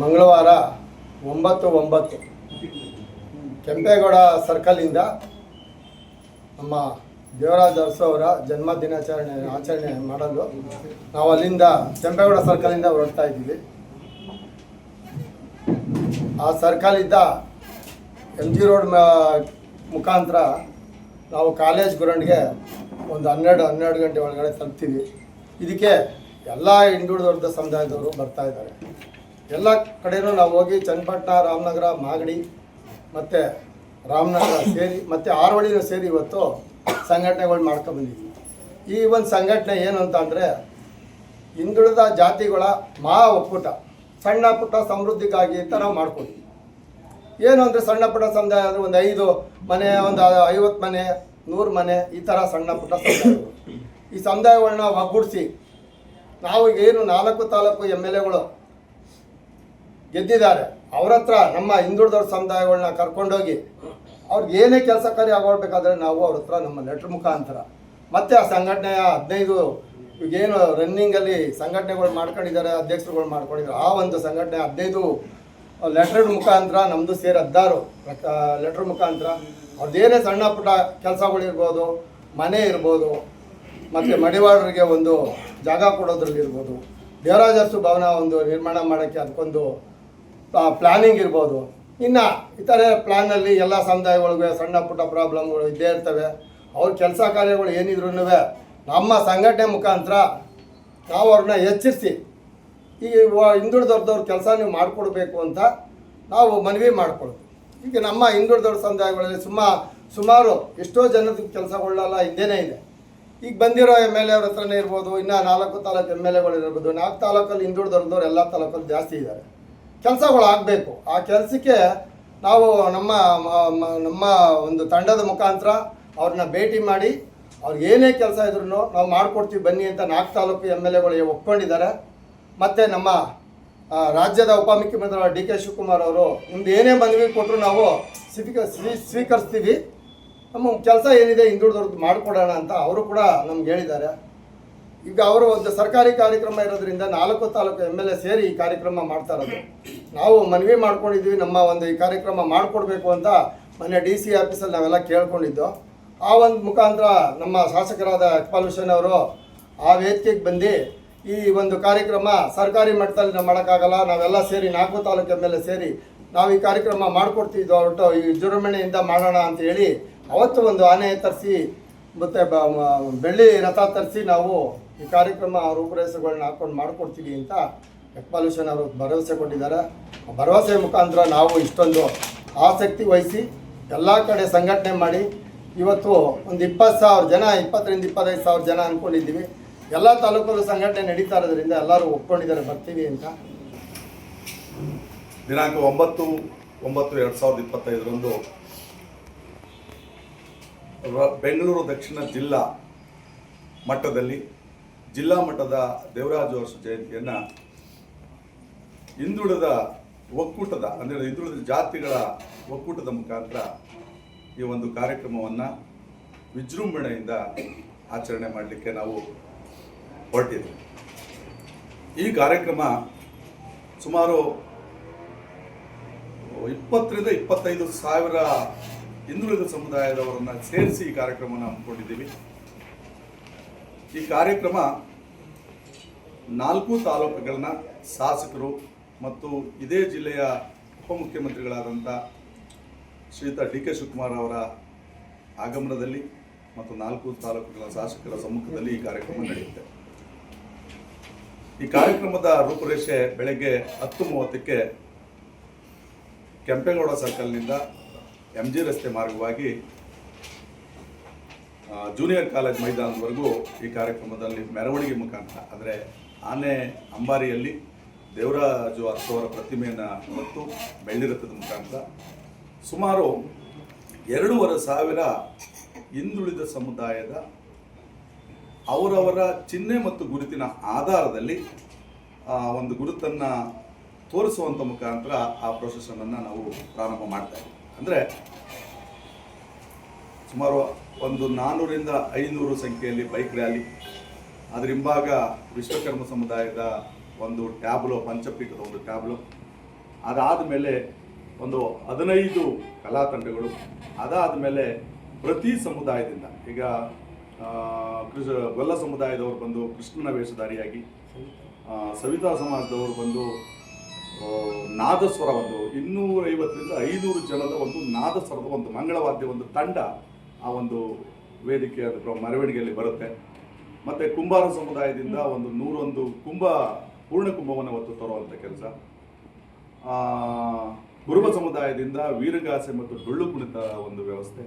ಮಂಗಳವಾರ ಒಂಬತ್ತು ಒಂಬತ್ತು. ಕೆಂಪೇಗೌಡ ಸರ್ಕಲಿಂದ ನಮ್ಮ ದೇವರಾಜ ಅರಸು ಅವರ ಜನ್ಮ ದಿನಾಚರಣೆ ಆಚರಣೆ ಮಾಡಲು ನಾವು ಅಲ್ಲಿಂದ ಕೆಂಪೇಗೌಡ ಸರ್ಕಲಿಂದ ಹೊರಡ್ತಾ ಇದ್ದೀವಿ. ಆ ಸರ್ಕಲಿದ್ದ ಎಂ ಜಿ ರೋಡ್ ಮುಖಾಂತರ ನಾವು ಕಾಲೇಜ್ ಗ್ರೌಂಡ್ಗೆ ಒಂದು ಹನ್ನೆರಡು ಹನ್ನೆರಡು ಗಂಟೆ ಒಳಗಡೆ ತಲುಪ್ತೀವಿ. ಇದಕ್ಕೆ ಎಲ್ಲ ಹಿಂದುಳಿದ ಸಮುದಾಯದವರು ಬರ್ತಾ ಇದ್ದಾರೆ. ಎಲ್ಲ ಕಡೆನೂ ನಾವು ಹೋಗಿ ಚನ್ನಪಟ್ಟಣ, ರಾಮನಗರ, ಮಾಗಡಿ ಮತ್ತು ರಾಮನಗರ ಸೇರಿ ಮತ್ತು ಆರವಳಿನ ಸೇರಿ ಇವತ್ತು ಸಂಘಟನೆಗಳು ಮಾಡ್ಕೊಂಡ್ಬಂದಿದ್ವಿ ಈ ಒಂದು ಸಂಘಟನೆ ಏನು ಅಂತ ಅಂದರೆ ಹಿಂದುಳಿದ ಜಾತಿಗಳ ಮಹಾ ಒಕ್ಕೂಟ, ಸಣ್ಣ ಪುಟ್ಟ ಸಮೃದ್ಧಿಗಾಗಿ ಅಂತ ನಾವು ಮಾಡ್ಕೊಡ್ತೀವಿ. ಏನು ಅಂದರೆ ಸಣ್ಣ ಪುಟ್ಟ ಸಮುದಾಯ ಅಂದರೆ ಒಂದು ಐದು ಮನೆ, ಒಂದು ಐವತ್ತು ಮನೆ, ನೂರು ಮನೆ ಈ ಥರ ಸಣ್ಣ ಪುಟ್ಟ ಸಮುದಾಯಗಳು. ಈ ಸಮುದಾಯಗಳನ್ನ ಒಗ್ಗೂಡಿಸಿ ನಾವು ಏನು ನಾಲ್ಕು ತಾಲೂಕು ಎಂ ಎಲ್ ಎಗಳು ಗೆದ್ದಿದ್ದಾರೆ. ಅವ್ರ ಹತ್ರ ನಮ್ಮ ಹಿಂದುಳಿದವ್ರ ಸಮುದಾಯಗಳನ್ನ ಕರ್ಕೊಂಡೋಗಿ ಅವ್ರಿಗೆ ಏನೇ ಕೆಲಸ ಕಾರ್ಯ ಆಗೋಗ್ಬೇಕಾದ್ರೆ ನಾವು ಅವ್ರ ಹತ್ರ ನಮ್ಮ ಲೆಟ್ರ್ ಮುಖಾಂತರ. ಮತ್ತೆ ಆ ಸಂಘಟನೆಯ ಹದಿನೈದು ಈಗೇನು ರನ್ನಿಂಗಲ್ಲಿ ಸಂಘಟನೆಗಳು ಮಾಡ್ಕೊಂಡಿದ್ದಾರೆ, ಅಧ್ಯಕ್ಷರುಗಳು ಮಾಡ್ಕೊಂಡಿದ್ದಾರೆ, ಆ ಒಂದು ಸಂಘಟನೆ ಹದಿನೈದು ಲೆಟ್ರ್ ಮುಖಾಂತರ ನಮ್ಮದು ಸೇರಿ ಹದಿನಾರು ಲೆಟ್ರ್ ಮುಖಾಂತರ. ಅವ್ರದ್ದೇನೇ ಸಣ್ಣ ಪುಟ್ಟ ಕೆಲಸಗಳಿರ್ಬೋದು ಮನೆ ಇರ್ಬೋದು, ಮತ್ತು ಮಡಿವಾಳರಿಗೆ ಒಂದು ಜಾಗ ಕೊಡೋದ್ರಲ್ಲಿ ಇರ್ಬೋದು. ದೇವರಾಜಸ್ಸು ಭವನ ಒಂದು ನಿರ್ಮಾಣ ಮಾಡೋಕ್ಕೆ ಅದಕ್ಕೊಂದು ಪ್ಲಾನಿಂಗ್ ಇರ್ಬೋದು. ಇನ್ನು ಇತರೆ ಪ್ಲ್ಯಾನಲ್ಲಿ ಎಲ್ಲ ಸಮುದಾಯಗಳಿಗೆ ಸಣ್ಣ ಪುಟ್ಟ ಪ್ರಾಬ್ಲಮ್ಗಳು ಇದ್ದೇ ಇರ್ತವೆ. ಅವ್ರ ಕೆಲಸ ಕಾರ್ಯಗಳು ಏನಿದ್ರು ನಮ್ಮ ಸಂಘಟನೆ ಮುಖಾಂತರ ನಾವು ಅವ್ರನ್ನ ಹೆಚ್ಚಿಸಿ ಈ ಹಿಂದುಳಿದವ್ರದವ್ರ ಕೆಲಸ ನೀವು ಮಾಡಿಕೊಡ್ಬೇಕು ಅಂತ ನಾವು ಮನವಿ ಮಾಡಿಕೊಡ್ತೀವಿ ಈಗ ನಮ್ಮ ಹಿಂದುಳಿದವ್ರ ಸಮುದಾಯಗಳಲ್ಲಿ ಸುಮ್ಮ ಸುಮಾರು ಎಷ್ಟೋ ಜನದ ಕೆಲಸಗಳಲ್ಲ ಹಿಂದೆನೇ ಇದೆ. ಈಗ ಬಂದಿರೋ ಎಂ ಎಲ್ ಅವ್ರ ಹತ್ರನೇ ಇರ್ಬೋದು, ಇನ್ನು ನಾಲ್ಕು ತಾಲೂಕು ಎಂ ಎಲ್ ಎಗಳು ಇರ್ಬೋದು, ನಾಲ್ಕು ತಾಲೂಕಲ್ಲಿ ಹಿಂದುಳಿದವ್ರದವ್ರು ಎಲ್ಲ ತಾಲೂಕಲ್ಲಿ ಜಾಸ್ತಿ ಇದ್ದಾರೆ ಕೆಲಸಗಳು ಆಗಬೇಕು ಆ ಕೆಲಸಕ್ಕೆ ನಾವು ನಮ್ಮ ನಮ್ಮ ಒಂದು ತಂಡದ ಮುಖಾಂತರ ಅವ್ರನ್ನ ಭೇಟಿ ಮಾಡಿ ಅವ್ರಿಗೆ ಏನೇ ಕೆಲಸ ಇದ್ರೂ ನಾವು ಮಾಡಿಕೊಡ್ತೀವಿ, ಬನ್ನಿ ಅಂತ ನಾಲ್ಕು ತಾಲೂಕು ಎಂ ಎಲ್ ಎಗಳು ಒಪ್ಕೊಂಡಿದ್ದಾರೆ. ಮತ್ತು ನಮ್ಮ ರಾಜ್ಯದ ಉಪಮುಖ್ಯಮಂತ್ರಿ ಡಿ ಕೆ ಶಿವಕುಮಾರ್ ಅವರು ನಿಮ್ದು ಏನೇ ಮನವಿ ಕೊಟ್ಟರು ನಾವು ಸ್ವೀಕ, ಸ್ವೀ- ಸ್ವೀಕರಿಸ್ತೀವಿ. ನಮ್ಮ ಕೆಲಸ ಏನಿದೆ ಹಿಂದುಳಿದವ್ರದ್ದು ಮಾಡಿಕೊಡೋಣ ಅಂತ ಅವರು ಕೂಡ ನಮ್ಗೆ ಹೇಳಿದ್ದಾರೆ. ಈಗ ಅವರು ಒಂದು ಸರ್ಕಾರಿ ಕಾರ್ಯಕ್ರಮ ಇರೋದ್ರಿಂದ ನಾಲ್ಕು ತಾಲೂಕು ಎಂ ಎಲ್ ಎ ಸೇರಿ ಈ ಕಾರ್ಯಕ್ರಮ ಮಾಡ್ತಾ ಇರೋದು. ನಾವು ಮನವಿ ಮಾಡ್ಕೊಂಡಿದ್ವಿ, ನಮ್ಮ ಒಂದು ಈ ಕಾರ್ಯಕ್ರಮ ಮಾಡಿಕೊಡ್ಬೇಕು ಅಂತ ಮೊನ್ನೆ ಡಿ ಸಿ ಆಫೀಸಲ್ಲಿ ನಾವೆಲ್ಲ ಕೇಳ್ಕೊಂಡಿದ್ದು. ಆ ಒಂದು ಮುಖಾಂತರ ನಮ್ಮ ಶಾಸಕರಾದ ಇಕ್ಬಾಲ್ ಹುಸೇನ್ ಅವರು ಆ ವೇದಿಕೆಗೆ ಬಂದು ಈ ಒಂದು ಕಾರ್ಯಕ್ರಮ ಸರ್ಕಾರಿ ಮಟ್ಟದಲ್ಲಿ ನಾವು ಮಾಡೋಕ್ಕಾಗಲ್ಲ, ನಾವೆಲ್ಲ ಸೇರಿ ನಾಲ್ಕು ತಾಲೂಕು ಮೇಲೆ ಸೇರಿ ನಾವು ಈ ಕಾರ್ಯಕ್ರಮ ಮಾಡಿಕೊಡ್ತೀವಿ ಹೊರಟು ಈ ವಿಜೃಂಭಣೆಯಿಂದ ಮಾಡೋಣ ಅಂತ ಹೇಳಿ ಅವತ್ತು ಒಂದು ಆನೆ ತರಿಸಿ, ಮತ್ತು ಬೆಳ್ಳಿ ರಥ ತರಿಸಿ ನಾವು ಈ ಕಾರ್ಯಕ್ರಮ ರೂಪುರೇಷೆಗಳನ್ನ ಹಾಕೊಂಡು ಮಾಡಿಕೊಡ್ತೀವಿ ಅಂತ ಹುಸೇನ್ ಅವರು ಭರವಸೆ ಕೊಟ್ಟಿದ್ದಾರೆ. ಭರವಸೆ ಮುಖಾಂತರ ನಾವು ಇಷ್ಟೊಂದು ಆಸಕ್ತಿ ವಹಿಸಿ ಎಲ್ಲ ಕಡೆ ಸಂಘಟನೆ ಮಾಡಿ ಇವತ್ತು ಒಂದು ಇಪ್ಪತ್ತು ಸಾವಿರ ಜನ, ಇಪ್ಪತ್ತರಿಂದ ಇಪ್ಪತ್ತೈದು ಸಾವಿರ ಜನ ಅಂದ್ಕೊಂಡಿದ್ದೀವಿ ಎಲ್ಲ ತಾಲೂಕಲ್ಲೂ ಸಂಘಟನೆ ನಡೀತಾ ಇರೋದ್ರಿಂದ ಎಲ್ಲರೂ ಒಪ್ಕೊಂಡಿದ್ದಾರೆ, ಬರ್ತೀವಿ ಅಂತ. ದಿನಾಂಕ ಒಂಬತ್ತು ಒಂಬತ್ತು ಎರಡು ಸಾವಿರದ ಇಪ್ಪತ್ತೈದರಂದು ಬೆಂಗಳೂರು ದಕ್ಷಿಣ ಜಿಲ್ಲಾ ಮಟ್ಟದಲ್ಲಿ, ಜಿಲ್ಲಾ ಮಟ್ಟದ ದೇವರಾಜ ವರ್ಷ ಜಯಂತಿಯನ್ನು ಹಿಂದುಳಿದ ಒಕ್ಕೂಟದ, ಅಂದರೆ ಹಿಂದುಳಿದ ಜಾತಿಗಳ ಒಕ್ಕೂಟದ ಮುಖಾಂತರ ಈ ಒಂದು ಕಾರ್ಯಕ್ರಮವನ್ನು ವಿಜೃಂಭಣೆಯಿಂದ ಆಚರಣೆ ಮಾಡಲಿಕ್ಕೆ ನಾವು ಹೊರಟಿದ್ದೀವಿ. ಈ ಕಾರ್ಯಕ್ರಮ ಸುಮಾರು ಇಪ್ಪತ್ತರಿಂದ ಇಪ್ಪತ್ತೈದು ಸಾವಿರ ಹಿಂದುಳಿದ ಸಮುದಾಯದವರನ್ನು ಸೇರಿಸಿ ಈ ಕಾರ್ಯಕ್ರಮವನ್ನು ಹಮ್ಮಿಕೊಂಡಿದ್ದೀವಿ. ಈ ಕಾರ್ಯಕ್ರಮ ನಾಲ್ಕು ತಾಲೂಕುಗಳನ್ನ ಶಾಸಕರು ಮತ್ತು ಇದೇ ಜಿಲ್ಲೆಯ ಉಪಮುಖ್ಯಮಂತ್ರಿಗಳಾದಂಥ ಶ್ರೀಯುತ ಡಿ ಕೆ ಶಿವಕುಮಾರ್ ಅವರ ಆಗಮನದಲ್ಲಿ ಮತ್ತು ನಾಲ್ಕು ತಾಲೂಕುಗಳ ಶಾಸಕರ ಸಮ್ಮುಖದಲ್ಲಿ ಈ ಕಾರ್ಯಕ್ರಮ ನಡೆಯುತ್ತೆ. ಈ ಕಾರ್ಯಕ್ರಮದ ರೂಪುರೇಷೆ ಬೆಳಗ್ಗೆ ಹತ್ತು ಮೂವತ್ತಕ್ಕೆ ಕೆಂಪೇಗೌಡ ಸರ್ಕಲ್ನಿಂದ ಎಂ ಜಿ ರಸ್ತೆ ಮಾರ್ಗವಾಗಿ ಜೂನಿಯರ್ ಕಾಲೇಜ್ ಮೈದಾನದವರೆಗೂ ಈ ಕಾರ್ಯಕ್ರಮದಲ್ಲಿ ಮೆರವಣಿಗೆ ಮುಖಾಂತರ, ಅಂದರೆ ಆನೆ ಅಂಬಾರಿಯಲ್ಲಿ ದೇವರಾಜು ಅರಸವರ ಪ್ರತಿಮೆಯನ್ನು ಮತ್ತು ಬೆಳ್ಳಿರಥದ ಮುಖಾಂತರ. ಸುಮಾರು ಎರಡೂವರೆ ಸಾವಿರ ಹಿಂದುಳಿದ ಸಮುದಾಯದ ಅವರವರ ಚಿಹ್ನೆ ಮತ್ತು ಗುರುತಿನ ಆಧಾರದಲ್ಲಿ ಒಂದು ಗುರುತನ್ನು ತೋರಿಸುವಂಥ ಮುಖಾಂತರ ಆ ಪ್ರೊಸೆಷನನ್ನು ನಾವು ಪ್ರಾರಂಭ ಮಾಡ್ತಾ ಇದ್ದೀವಿ. ಅಂದರೆ ಸುಮಾರು ಒಂದು ನಾನ್ನೂರಿಂದ ಐನೂರು ಸಂಖ್ಯೆಯಲ್ಲಿ ಬೈಕ್ ರ್ಯಾಲಿ, ಅದರ ಹಿಂಭಾಗ ವಿಶ್ವಕರ್ಮ ಸಮುದಾಯದ ಒಂದು ಟ್ಯಾಬ್ಲೋ, ಪಂಚಪೀಠದ ಒಂದು ಟ್ಯಾಬ್ಲೋ. ಅದಾದ ಮೇಲೆ ಒಂದು ಹದಿನೈದು ಕಲಾ ತಂಡಗಳು. ಅದಾದ ಮೇಲೆ ಪ್ರತಿ ಸಮುದಾಯದಿಂದ, ಈಗ ಕೃಷ, ಗೊಲ್ಲ ಸಮುದಾಯದವರು ಬಂದು ಕೃಷ್ಣನ ವೇಷಧಾರಿಯಾಗಿ ಸವಿತಾ ಸಮಾಜದವರು ಬಂದು ನಾದ ನಾದಸ್ವರ ಒಂದು ಇನ್ನೂರೈವತ್ತರಿಂದ ಐನೂರು ಜನದ ಒಂದು ನಾದಸ್ವರದ ಒಂದು ಮಂಗಳವಾದ್ಯ ಒಂದು ತಂಡ ಆ ಒಂದು ವೇದಿಕೆ, ಅದು ಮೆರವಣಿಗೆಯಲ್ಲಿ ಬರುತ್ತೆ. ಮತ್ತು ಕುಂಬಾರ ಸಮುದಾಯದಿಂದ ಒಂದು ನೂರೊಂದು ಕುಂಭ ಪೂರ್ಣ ಕುಂಭವನ್ನು ಹೊತ್ತು ತರುವಂಥ ಕೆಲಸ. ಗುರುಬ ಸಮುದಾಯದಿಂದ ವೀರಗಾಸೆ ಮತ್ತು ಡೊಳ್ಳು ಕುಣಿತ ಒಂದು ವ್ಯವಸ್ಥೆ.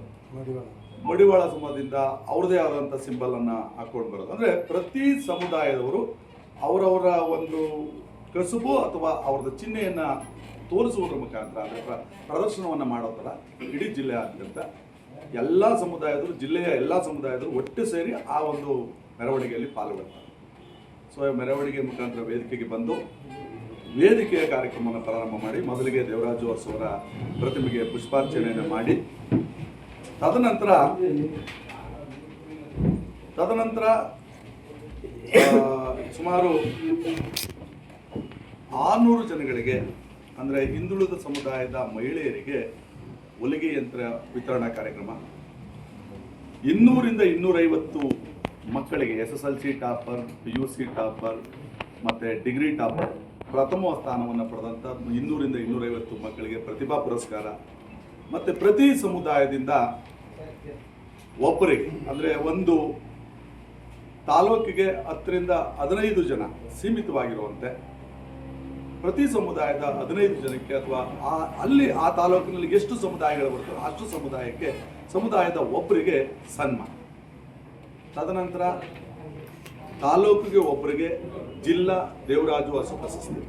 ಮಡಿವಾಳ. ಸಮುದಾಯದಿಂದ ಅವ್ರದೇ ಆದಂಥ ಸಿಂಬಲ್ ಅನ್ನ ಹಾಕೊಂಡು ಬರೋದು. ಅಂದ್ರೆ ಪ್ರತಿ ಸಮುದಾಯದವರು ಅವರವರ ಒಂದು ಕಸುಬು ಅಥವಾ ಅವ್ರದ ಚಿಹ್ನೆಯನ್ನು ತೋರಿಸುವುದರ ಮುಖಾಂತರ ಅಂದ್ರೆ ಪ್ರದರ್ಶನವನ್ನು ಪ್ರದರ್ಶನವನ್ನ ಮಾಡೋ ಥರ ಇಡೀ ಜಿಲ್ಲೆಯಾದ್ಯಂತ ಎಲ್ಲ ಸಮುದಾಯದವರು ಜಿಲ್ಲೆಯ ಎಲ್ಲ ಸಮುದಾಯದವರು ಒಟ್ಟು ಸೇರಿ ಆ ಒಂದು ಮೆರವಣಿಗೆಯಲ್ಲಿ ಪಾಲ್ಗೊಳ್ತಾರೆ. ಸೊ ಈ ಮೆರವಣಿಗೆ ಮುಖಾಂತರ ವೇದಿಕೆಗೆ ಬಂದು ವೇದಿಕೆಯ ಕಾರ್ಯಕ್ರಮವನ್ನು ಪ್ರಾರಂಭ ಮಾಡಿ ಮೊದಲಿಗೆ ದೇವರಾಜು ಅರಸವರ ಪ್ರತಿಮೆಗೆ ಪುಷ್ಪಾರ್ಚನೆಯನ್ನು ಮಾಡಿ. ತದನಂತರ ತದನಂತರ ಸುಮಾರು ಆರುನೂರು ಜನಗಳಿಗೆ, ಅಂದರೆ ಹಿಂದುಳಿದ ಸಮುದಾಯದ ಮಹಿಳೆಯರಿಗೆ ಹೊಲಿಗೆ ಯಂತ್ರ ವಿತರಣಾ ಕಾರ್ಯಕ್ರಮ. ಇನ್ನೂರಿಂದ ಇನ್ನೂರೈವತ್ತು ಮಕ್ಕಳಿಗೆ S S L C topper P U C topper, ಮತ್ತು ಡಿಗ್ರಿ ಟಾಪರ್, ಪ್ರಥಮ ಸ್ಥಾನವನ್ನು ಪಡೆದಂಥ ಇನ್ನೂರಿಂದ ಇನ್ನೂರೈವತ್ತು ಮಕ್ಕಳಿಗೆ ಪ್ರತಿಭಾ ಪುರಸ್ಕಾರ. ಮತ್ತು ಪ್ರತಿ ಸಮುದಾಯದಿಂದ ಒಬ್ಬರಿಗೆ, ಅಂದರೆ ಒಂದು ತಾಲೂಕಿಗೆ ಹತ್ತರಿಂದ ಹದಿನೈದು ಜನ ಸೀಮಿತವಾಗಿರುವಂತೆ, ಪ್ರತಿ ಸಮುದಾಯದ ಹದಿನೈದು ಜನಕ್ಕೆ ಅಥವಾ ಆ, ಅಲ್ಲಿ ಆ ತಾಲೂಕಿನಲ್ಲಿ ಎಷ್ಟು ಸಮುದಾಯಗಳು ಬರ್ತವೆ ಅಷ್ಟು ಸಮುದಾಯಕ್ಕೆ ಸಮುದಾಯದ ಒಬ್ಬರಿಗೆ ಸನ್ಮಾನ. ತದನಂತರ ತಾಲೂಕಿಗೆ ಒಬ್ಬರಿಗೆ ಜಿಲ್ಲಾ ದೇವರಾಜು ಹಸು ಪ್ರಶಸ್ತಿ.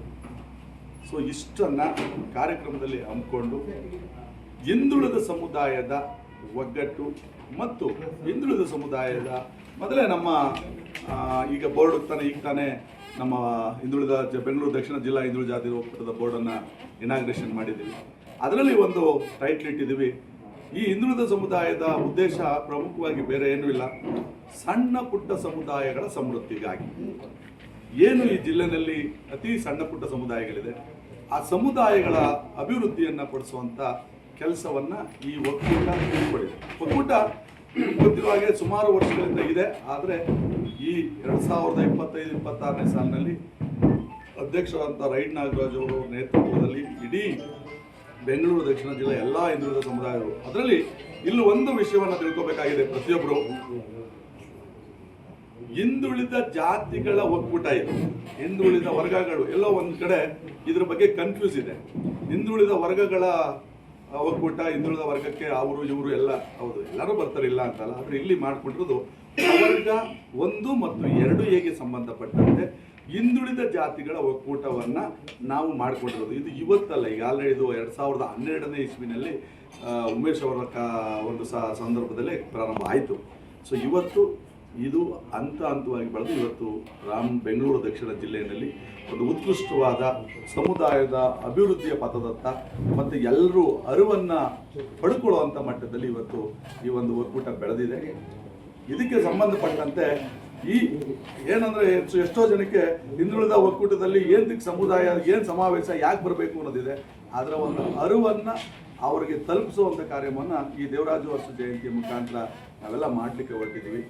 ಸೊ ಇಷ್ಟನ್ನು ಕಾರ್ಯಕ್ರಮದಲ್ಲಿ ಹಮ್ಮಿಕೊಂಡು ಹಿಂದುಳಿದ ಸಮುದಾಯದ ಒಗ್ಗಟ್ಟು ಮತ್ತು ಹಿಂದುಳಿದ ಸಮುದಾಯದ ಮೊದಲೇ ನಮ್ಮ ಈಗ ಬೋರ್ಡ್ ತಾನೆ ಈಗ ತಾನೇ ನಮ್ಮ ಹಿಂದುಳಿದ ಬೆಂಗಳೂರು ದಕ್ಷಿಣ ಜಿಲ್ಲಾ ಹಿಂದುಳಿದ ಜಾತಿ ಒಕ್ಕೂಟದ ಬೋರ್ಡನ್ನು ಇನಾಗ್ರೇಷನ್ ಮಾಡಿದ್ದೀವಿ. ಅದರಲ್ಲಿ ಒಂದು ಟೈಟ್ಲ್ ಇಟ್ಟಿದ್ದೀವಿ. ಈ ಹಿಂದುಳಿದ ಸಮುದಾಯದ ಉದ್ದೇಶ ಪ್ರಮುಖವಾಗಿ ಬೇರೆ ಏನೂ ಇಲ್ಲ. ಸಣ್ಣ ಪುಟ್ಟ ಸಮುದಾಯಗಳ ಸಮೃದ್ಧಿಗಾಗಿ. ಏನು ಈ ಜಿಲ್ಲೆನಲ್ಲಿ ಅತಿ ಸಣ್ಣ ಪುಟ್ಟ ಸಮುದಾಯಗಳಿದೆ? ಆ ಸಮುದಾಯಗಳ ಅಭಿವೃದ್ಧಿಯನ್ನು ಪಡಿಸುವಂಥ ಕೆಲಸವನ್ನ ಈ ಒಕ್ಕೂಟ ಕೈಗೊಂಡಿದೆ ಒಕ್ಕೂಟ ಗೊತ್ತಿರುವ ಹಾಗೆ ಸುಮಾರು ವರ್ಷಗಳಿಂದ ಇದೆ, ಆದರೆ ಈ ಎರಡ್ ಸಾವಿರದ ಇಪ್ಪತ್ತೈದು, ಇಪ್ಪತ್ತಾರನೇ ಸಾಲಿನಲ್ಲಿ ಅಧ್ಯಕ್ಷರಾದಂಥ ರೈಡ್ ನಾಗರಾಜ್ ಅವರು ನೇತೃತ್ವದಲ್ಲಿ ಇಡೀ ಬೆಂಗಳೂರು, ದಕ್ಷಿಣ ಜಿಲ್ಲೆ ಎಲ್ಲ ಹಿಂದುಳಿದ ಸಮುದಾಯಗಳು. ಅದರಲ್ಲಿ ಇಲ್ಲಿ ಒಂದು ವಿಷಯವನ್ನು ತಿಳ್ಕೊಬೇಕಾಗಿದೆ ಪ್ರತಿಯೊಬ್ಬರು ಹಿಂದುಳಿದ ಜಾತಿಗಳ ಒಕ್ಕೂಟ ಇದು. ಹಿಂದುಳಿದ ವರ್ಗಗಳು, ಎಲ್ಲೋ ಒಂದು ಕಡೆ ಇದ್ರ ಬಗ್ಗೆ ಕನ್ಫ್ಯೂಸ್ ಇದೆ. ಹಿಂದುಳಿದ ವರ್ಗಗಳ ಒಕ್ಕೂಟ, ಹಿಂದುಳಿದ ವರ್ಗಕ್ಕೆ ಅವರು, ಇವರು ಎಲ್ಲ, ಹೌದು, ಎಲ್ಲರೂ ಬರ್ತಾರೆ, ಇಲ್ಲ ಅಂತಲ್ಲ, ಆದರೆ ಇಲ್ಲಿ ಮಾಡ್ಕೊಂಡಿರೋದು ವರ್ಗ ಒಂದು ಮತ್ತು ಎರಡು ಹೇಗೆ ಸಂಬಂಧಪಟ್ಟಂತೆ ಹಿಂದುಳಿದ ಜಾತಿಗಳ ಒಕ್ಕೂಟವನ್ನು ನಾವು ಮಾಡ್ಕೊಂಡಿರೋದು. ಇದು ಇವತ್ತಲ್ಲ, ಈಗ ಆಲ್ರೆಡಿ ಇದು ಎರಡ್ ಸಾವಿರದ ಹನ್ನೆರಡನೇ ಇಸ್ವಿನಲ್ಲಿ ಉಮೇಶ್ ಅವರ ಒಂದು ಸ- ಸಂದರ್ಭದಲ್ಲೇ ಪ್ರಾರಂಭ ಆಯಿತು. ಸೊ ಇವತ್ತು ಇದು ಹಂತ ಹಂತವಾಗಿ ಬೆಳೆದು ಇವತ್ತು ರಾಮ್ ಬೆಂಗಳೂರು ದಕ್ಷಿಣ ಜಿಲ್ಲೆಯಲ್ಲಿ ಒಂದು ಉತ್ಕೃಷ್ಟವಾದ ಸಮುದಾಯದ ಅಭಿವೃದ್ಧಿಯ ಪಥದತ್ತ ಮತ್ತು ಎಲ್ಲರೂ ಅರಿವನ್ನು ಪಡ್ಕೊಳ್ಳುವಂಥ ಮಟ್ಟದಲ್ಲಿ ಇವತ್ತು ಈ ಒಂದು ಒಕ್ಕೂಟ ಬೆಳೆದಿದೆ. ಇದಕ್ಕೆ ಸಂಬಂಧಪಟ್ಟಂತೆ ಈ ಏನಂದ್ರೆ ಹೆಚ್ಚು ಎಷ್ಟೋ ಜನಕ್ಕೆ ಹಿಂದುಳಿದ ಒಕ್ಕೂಟದಲ್ಲಿ ಏನ್ ಸಮುದಾಯ, ಏನು ಸಮಾವೇಶ, ಯಾಕೆ ಬರಬೇಕು ಅನ್ನೋದಿದೆ. ಅದರ ಒಂದು ಅರಿವನ್ನು ಅವರಿಗೆ ತಲುಪಿಸುವಂತ ಕಾರ್ಯವನ್ನ ಈ ದೇವರಾಜು ವರ್ಷ ಜಯಂತಿಯ ಮುಖಾಂತರ ನಾವೆಲ್ಲ ಮಾಡ್ಲಿಕ್ಕೆ ಹೊರಟಿದ್ದೀವಿ.